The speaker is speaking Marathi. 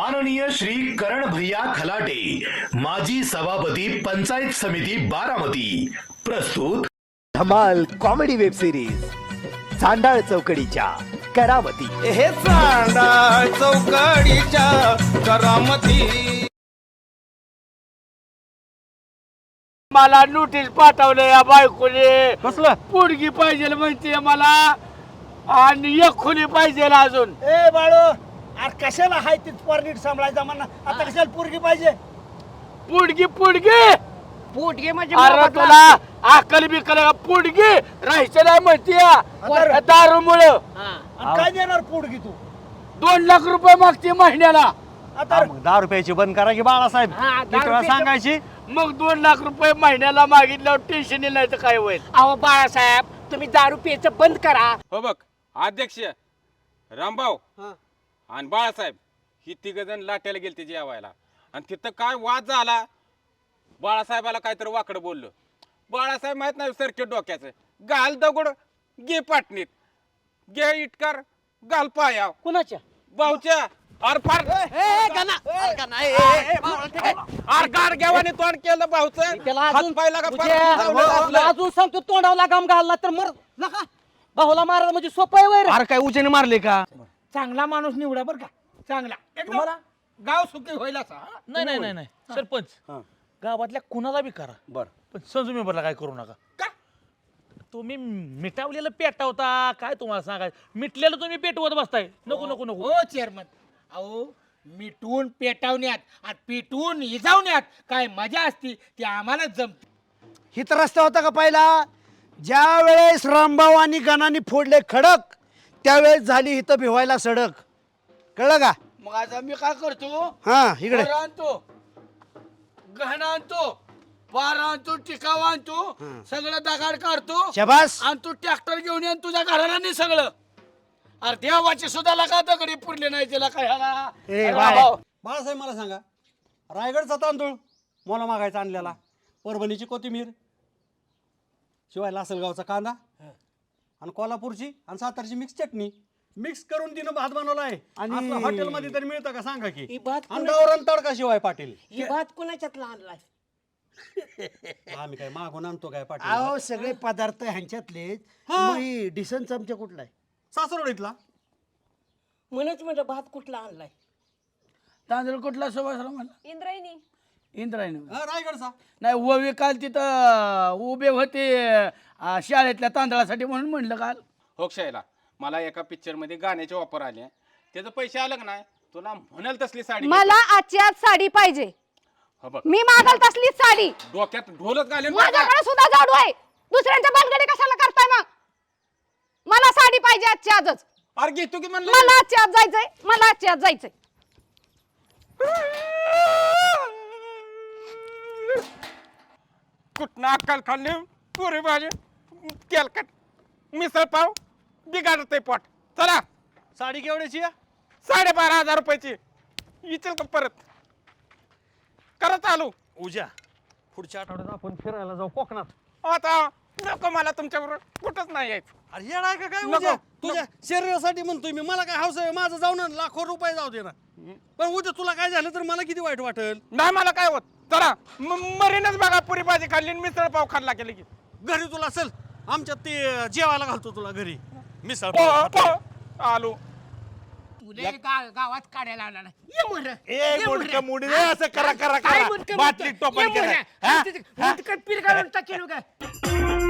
माननीय श्री करण भैया खलाटे माजी सभापती पंचायत समिती बारामती. प्रस्तुत धमाल कॉमेडी वेब सिरीज चांडाळ चौकडीच्या करावती हे चांडा चौकडीच्या करामती. मला नोटीस पाठवलं या बायकोने. कसलं? पोडगी पाहिजे म्हणते मला. आणि एक खुली पाहिजे अजून. ए बाळो! अरे कशाला हाय तीच परनीट सांभाळायचा म्हणा? आता कशाला पोरगी पाहिजे? पुडगी पुडगी पोटगे म्हणजे अरे मोबदला. तुला अकल बिकल पुडगी राहायचं नाही म्हणते दारूमुळं. हा. आणि काय देणार पोरगी तू? दोन लाख रुपये मागते महिन्याला. आता दहा रुपयाची बंद करा की बाळासाहेब. हा, दहा किती वेळा रुपयाचं- सांगायची. मग दोन लाख रुपये महिन्याला मागितल्यावर टेन्शन नाही तर काय होईल? अहो बाळासाहेब तुम्ही दारू प्यायचं बंद करा. हो बघ अध्यक्ष रामभाऊ आणि बाळासाहेब ही तिघ जण लाट्याला गेलते जेवायला. आणि तिथं काय वाद झाला? बाळासाहेबाला काहीतरी वाकडं बोललो. बाळासाहेब माहीत नाही सरके डोक्याचं. घाल दगड गे पाटणीत. गे इटकार घाल पाया कुणाच्या? भाऊच्या. अर फार अर गार घेवाने तोंड केलं भाऊचं. त्याला अजून लावलं असलं. अजून सांगतो तोंडावला गाम घालला तर मर नका. भाऊला मारा म्हणजे सोपं आहे वैर. अरे काय उचेने मारले का? चांगला माणूस निवडा बरं का. चांगला. एकदम गाव सुखी होईल असा हा? नाही नाही नाही नाही. सरपंच गावातल्या कुणाला बी करा. बर. पण संजू मेंबरला काय करू नका. का? तुम्ही मिटावलेलं पेटवता काय तुम्हाला सांगायचं? मिटलेलं तुम्ही पेटवत बसताय. नको नको नको. हो चेअरमन. अहो मिटवून पेटवण्यात आणि पिटवून इजावण्यात काय मजा असती ती आम्हालाच जमते. हित रस्ता होता का पहिला? ज्या वेळेस रामभाऊ आणि गणाने फोडले खडक त्यावेळेस झाली इथं भिवायला सडक. कळलं का? मग आता मी काय करतो? हा इकडे. वर आणतो. गहना आणतो. पार आणतो टिकाव आणतो. सगळं दगाड काढतो. शबास. आणि तू ट्रॅक्टर घेऊन ये आणि तुझ्या घराला नाही सगळं. अरे देवाची सुद्धा लका दगडी पुरले नाही त्याला काय ह्याला. ए, अरे बाय. भाऊ, बाळासाहेब मला सांगा. रायगडचा तांदूळ मला मागायचा आणलेला. परभणीची कोथिंबीर. शिवाय लासलगावचा कांदा. आणि कोल्हापूरची आणि सातारची मिक्स चटणी. मिक्स करून तिनं भात बनवला आहे आणि हॉटेलमध्ये तरी मिळतं का? सांगा की. ही भात कोणा- तडका शिवाय पाटील. ही भात कुणाच्यातला आणलाय आम्ही काय मागून आणतो काय पाटील? अहो सगळे पदार्थ ह्यांच्यातले. हा. डिसन चमचा कुठला आहे? सासरवडीतला. म्हणूनच म्हणलं भात कुठला आणलाय? तांदूळ कुठला सुभाषला म्हणला? इंद्रायणी. इंद्रायणी. हा, रायगडचा. नाही ओवी काल तिथं उभे होते अं, शाळेतल्या तांदळासाठी म्हणून म्हणलं काल. हो शायला मला एका पिक्चरमध्ये गाण्याचे ऑफर आले त्याचं पैसे आलं का नाही? तुला म्हणाल तसली साडी मला आजची आज साडी पाहिजे. हो बघ. मी मागल तसलीच साडी. डोक्यात ढोलच घालेन माझ्याकडे सुद्धा जाडू आहे. दुसऱ्यांच्या बालगडी कशाला करताय मग? मला साडी पाहिजे आजची आजच अरे घेतो की म्हणलं? मला आजची आज जायचंय. मला आजची आज जायचंय. कुठनं अक्कल खाल्ली पुरी भाजी तेलकट मिसळ पाव बिघाडत पोट. चला. साडी केवढ्याची आहे? साडेबारा हजार रुपयाची. इचल का परत? करा चालू. उद्या पुढच्या आठवड्यात आपण फिरायला जाऊ कोकणात. आता नको मला तुमच्याबरोबर कुठंच नाही यायचं. अरे येणार आहे का काय नको, उद्या? नको. तुझ्या शरीरासाठी म्हणतोय मी मला काय हौस आहे? माझं जाऊन ना लाखो रुपये जाऊ दे ना. पण उद्या तुला काय झालं तर मला किती वाईट वाटेल? नाही मला काय होत? चला म- मरीनच बघा पुरी भाजी खाल्ली आणि मिसळ पाव खाल्ला केली की. घरी तुला चल आमच्यात ते जेवायला घालतो तुला घरी. मिसळ पाव. पो- आलो. तुला गा- गावात काढायला आला ना. ये मोर ए, मुंडकं मुंडी दे, असं करा करा काय करा. मुंडकं? टोपण ये मोर. करा हा? मुंडकं पीर घालून टाकेल काय